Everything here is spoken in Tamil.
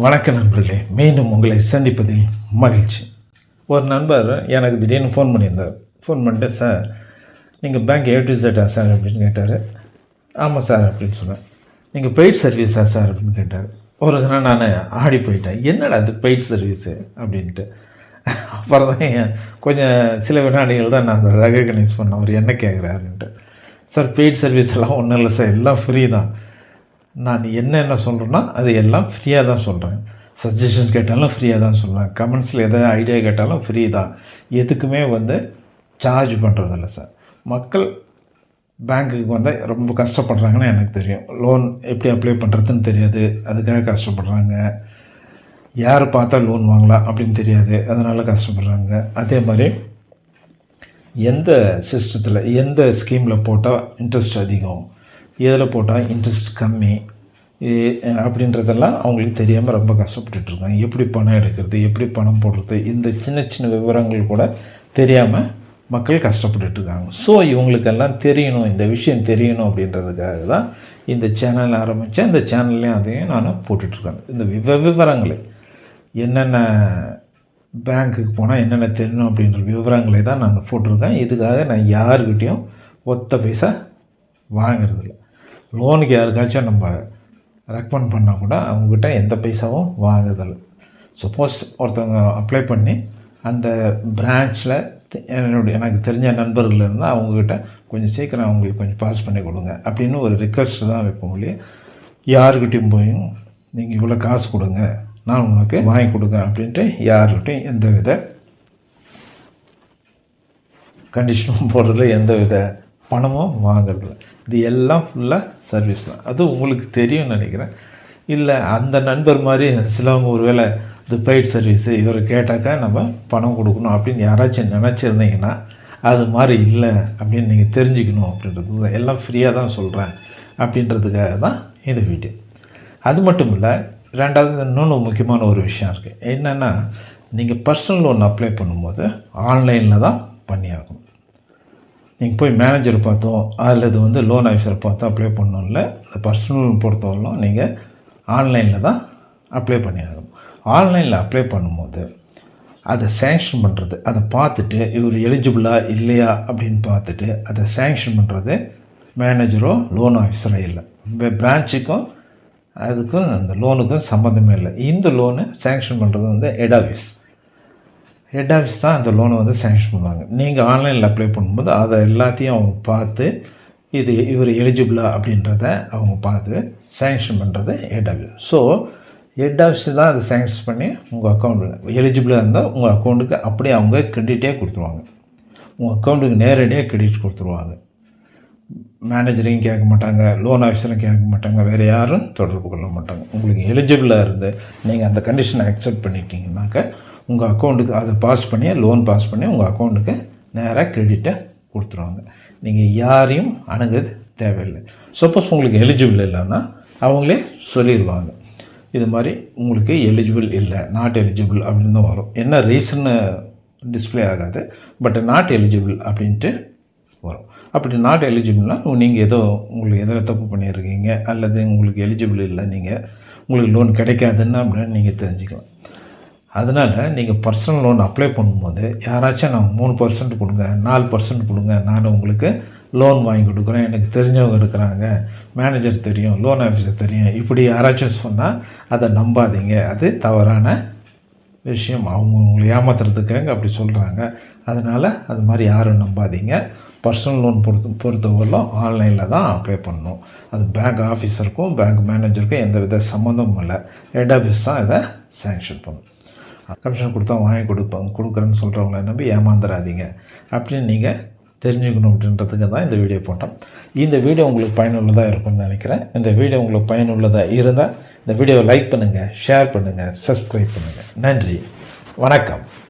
வணக்க நண்பர்களே மீண்டும் உங்களை சந்திப்பதில் மகிழ்ச்சி. ஒரு நண்பர் எனக்கு திடீர்னு ஃபோன் பண்ணியிருந்தார். ஃபோன் பண்ணிட்டு சார் நீங்கள் bank A to Jeddah sir? அப்படின்னு கேட்டார். ஆமாம் சார் அப்படின்னு சொன்னேன் நீங்கள் பெய்ட் சர்வீஸா சார்? அப்படின்னு கேட்டார். ஒரு கணம் நான் ஆடி போயிட்டேன். என்னடா அது பெய்ட் சர்வீஸு அப்படின்ட்டு. அப்புறம் தான் கொஞ்சம் சில வினாடிகள் தான் நான் அதை ரெகக்னைஸ் பண்ணேன். அவர் என்ன கேட்குறாருன்ட்டு சார் பெய்ட் சர்வீஸ் எல்லாம் ஒன்றும் இல்லை சார். எல்லாம் ஃப்ரீ தான். நான் என்னென்ன சொல்கிறேன்னா அது எல்லாம் ஃப்ரீயாக தான் சொல்கிறேன் சஜஷன் கேட்டாலும் ஃப்ரீயாக தான் சொல்லுவேன் கமெண்ட்ஸில் எதாவது ஐடியா கேட்டாலும் ஃப்ரீ தான். எதுக்குமே வந்து சார்ஜ் பண்ணுறதில்ல சார் மக்கள் பேங்க்குக்கு வந்தால் ரொம்ப கஷ்டப்படுறாங்கன்னு எனக்கு தெரியும். லோன் எப்படி அப்ளை பண்ணுறதுன்னு தெரியாது. அதுக்காக கஷ்டப்படுறாங்க. யார் பார்த்தா லோன் வாங்கலாம் அப்படின்னு தெரியாது. அதனால் கஷ்டப்படுறாங்க. அதே மாதிரி எந்த சிஸ்டத்தில் எந்த ஸ்கீமில் போட்டால் இன்ட்ரெஸ்ட் அதிகம்? எதில் போட்டால் இன்ட்ரெஸ்ட் கம்மி? அப்படின்றதெல்லாம் அவங்களுக்கு தெரியாமல் ரொம்ப கஷ்டப்பட்டுட்டு இருக்காங்க எப்படி பணம் எடுக்கிறது எப்படி பணம் போடுறது இந்த சின்ன சின்ன விவரங்கள் கூட தெரியாமல் மக்கள் கஷ்டப்பட்டுட்டு இருக்காங்க ஸோ இவங்களுக்கெல்லாம் தெரியணும் இந்த விஷயம் தெரியணும் அப்படின்றதுக்காக தான் இந்த சேனல் ஆரம்பித்தேன் இந்த சேனல்லையும் அதையும் நான் போட்டுட்ருக்கேன். இந்த விவ விவரங்களை என்னென்ன பேங்க்குக்கு போனால் என்னென்ன தெரியணும் அப்படின்ற விவரங்களை தான் நான் போட்டிருக்கேன். இதுக்காக நான் யாருக்கிட்டேயும் ஒத்த பைசா வாங்குறது லோனுக்கு யாருக்காச்சும் நம்ம ரெக்கமெண்ட் பண்ணால் கூட அவங்கக்கிட்ட எந்த பைசாவும் வாங்குதல். சப்போஸ் ஒருத்தவங்க அப்ளை பண்ணி அந்த பிரான்ச்சில் என்னுடைய எனக்கு தெரிஞ்ச நண்பர்கள் இருந்தால் அவங்கக்கிட்ட கொஞ்சம் சீக்கிரம் அவங்களுக்கு கொஞ்சம் பாஸ் பண்ணி கொடுங்க அப்படின்னு ஒரு ரிக்வஸ்ட் தான் வைப்போம் இல்லையா? யாருக்கிட்டையும் போய் நீங்கள் இவ்வளோ காசு கொடுங்க நான் உனக்கு வாங்கி கொடுக்குறேன் அப்படின்ட்டு யாருக்கிட்டையும் எந்த வித கண்டிஷனும் போடுறதுல எந்த வித பணமும் வாங்குறதில்ல. இது எல்லாம் ஃபுல்லாக சர்வீஸ் தான். அது உங்களுக்கு தெரியும்னு நினைக்கிறேன். இல்லை அந்த நண்பர் மாதிரி சிலவங்க ஒருவேளை இது பெய்ட் சர்வீஸு இவர் கேட்டாக்கா நம்ம பணம் கொடுக்கணும் அப்படின்னு யாராச்சும் நினச்சிருந்தீங்கன்னா அது மாதிரி இல்லை அப்படின்னு நீங்கள் தெரிஞ்சுக்கணும் அப்படின்றது எல்லாம் ஃப்ரீயாக தான் சொல்கிறேன் அப்படின்றதுக்காக தான் இந்த வீடியோ அது மட்டும் இல்லை ரெண்டாவது இன்னொன்று முக்கியமான ஒரு விஷயம் இருக்குது என்னென்னா நீங்கள் பர்சனல் லோன் அப்ளை பண்ணும்போது ஆன்லைனில் தான் பண்ணியாகணும். நீங்கள் போய் மேனேஜர் பார்த்தோம் அல்லது வந்து லோன் ஆஃபீஸரை பார்த்தோம் அப்ளை பண்ணணும் இல்லை இந்த பர்சனல் லோன் பொறுத்தவரைக்கும் நீங்கள் ஆன்லைனில் தான் அப்ளை பண்ணியாகணும். ஆன்லைனில் அப்ளை பண்ணும்போது அதை சேங்ஷன் பண்ணுறது அதை பார்த்துட்டு இவர் எலிஜிபிளா இல்லையா அப்படின்னு பார்த்துட்டு அதை சேங்ஷன் பண்ணுறது மேனேஜரோ லோன் ஆஃபீஸரோ இல்லை. பிரான்ச்சுக்கும் அதுக்கும் அந்த லோனுக்கும் சம்மந்தமே இல்லை. இந்த லோனு சேங்ஷன் பண்ணுறது வந்து ஹெட் ஆஃபீஸ் ஹெட் ஆஃபீஸ் தான் அந்த லோனை வந்து சேங்ஷன் பண்ணுவாங்க. நீங்கள் ஆன்லைனில் அப்ளை பண்ணும்போது அதை எல்லாத்தையும் அவங்க பார்த்து இது இவர் எலிஜிபிளா அப்படின்றத அவங்க பார்த்து சேங்ஷன் பண்ணுறது head office so head office தான் அதை சேங்ஷன் பண்ணி உங்கள் அக்கௌண்ட்டில் எலிஜிபிளாக இருந்தால் உங்கள் அக்கௌண்ட்டுக்கு அப்படியே அவங்க கிரெடிட்டே கொடுத்துருவாங்க. உங்கள் அக்கௌண்ட்டுக்கு நேரடியாக கிரெடிட் கொடுத்துருவாங்க. மேனேஜரையும் கேட்க மாட்டாங்க லோன் ஆஃபீஸரும் கேட்க மாட்டாங்க வேறு யாரும் தொடர்பு கொள்ள மாட்டாங்க. உங்களுக்கு எலிஜிபிளாக இருந்து நீங்கள் அந்த கண்டிஷனை அக்செப்ட் பண்ணிட்டீங்கன்னாக்க உங்கள் அக்கௌண்ட்டுக்கு அதை பாஸ் பண்ணி லோன் பாஸ் பண்ணி உங்கள் அக்கௌண்ட்டுக்கு நேராக கிரெடிட்டை கொடுத்துருவாங்க. நீங்கள் யாரையும் அணுகுது தேவையில்லை. சப்போஸ் உங்களுக்கு எலிஜிபிள் இல்லைன்னா அவங்களே சொல்லிடுவாங்க இது மாதிரி உங்களுக்கு எலிஜிபிள் இல்லை நாட் எலிஜிபிள் அப்படின்னு தான் வரும். என்ன ரீசன்னு டிஸ்ப்ளே ஆகாது பட் நாட் எலிஜிபிள் அப்படின்ட்டு வரும். அப்படி நாட் எலிஜிபிள்னால் நீங்கள் ஏதோ உங்களுக்கு எதில் தப்பு பண்ணியிருக்கீங்க அல்லது உங்களுக்கு எலிஜிபிள் இல்லை நீங்கள் உங்களுக்கு லோன் கிடைக்காதுன்னு அப்படின்னு நீங்கள் தெரிஞ்சுக்கலாம். அதனால் நீங்கள் பர்சனல் லோன் அப்ளை பண்ணும்போது யாராச்சும் நான் மூணு பர்சன்ட் கொடுங்க நாலு பர்சன்ட் கொடுங்க நான் உங்களுக்கு லோன் வாங்கி கொடுக்குறேன். எனக்கு தெரிஞ்சவங்க இருக்கிறாங்க மேனேஜர் தெரியும் லோன் ஆஃபீஸர் தெரியும். இப்படி யாராச்சும் சொன்னால் அதை நம்பாதீங்க. அது தவறான விஷயம். அவங்க உங்களை ஏமாத்துறதுக்காக அப்படி சொல்கிறாங்க அதனால் அது மாதிரி யாரும் நம்பாதீங்க. பர்சனல் லோன் பொறுத்த பொறுத்தவரையிலும் ஆன்லைனில் தான் அப்ளை பண்ணணும். அது பேங்க் ஆஃபீஸருக்கும் பேங்க் மேனேஜருக்கும் எந்த வித சம்மந்தமும் இல்லை. ஹெட் ஆஃபீஸ் தான் இதை சேங்ஷன் பண்ணும் கமிஷன் கொடுத்தா வாங்கி கொடுப்பாங்க கொடுக்குறேன்னு சொல்கிறவங்கள நம்பி ஏமாந்துடாதீங்க அப்படின்னு நீங்கள் தெரிஞ்சுக்கணும் அப்படின்றதுக்கு தான் இந்த வீடியோ போட்டோம். இந்த வீடியோ உங்களுக்கு பயனுள்ளதாக இருக்கும்னு நினைக்கிறேன். இந்த வீடியோ உங்களுக்கு பயனுள்ளதாக இருந்தால் இந்த வீடியோவை லைக் பண்ணுங்கள் ஷேர் பண்ணுங்கள் சப்ஸ்கிரைப் பண்ணுங்கள் நன்றி. வணக்கம்.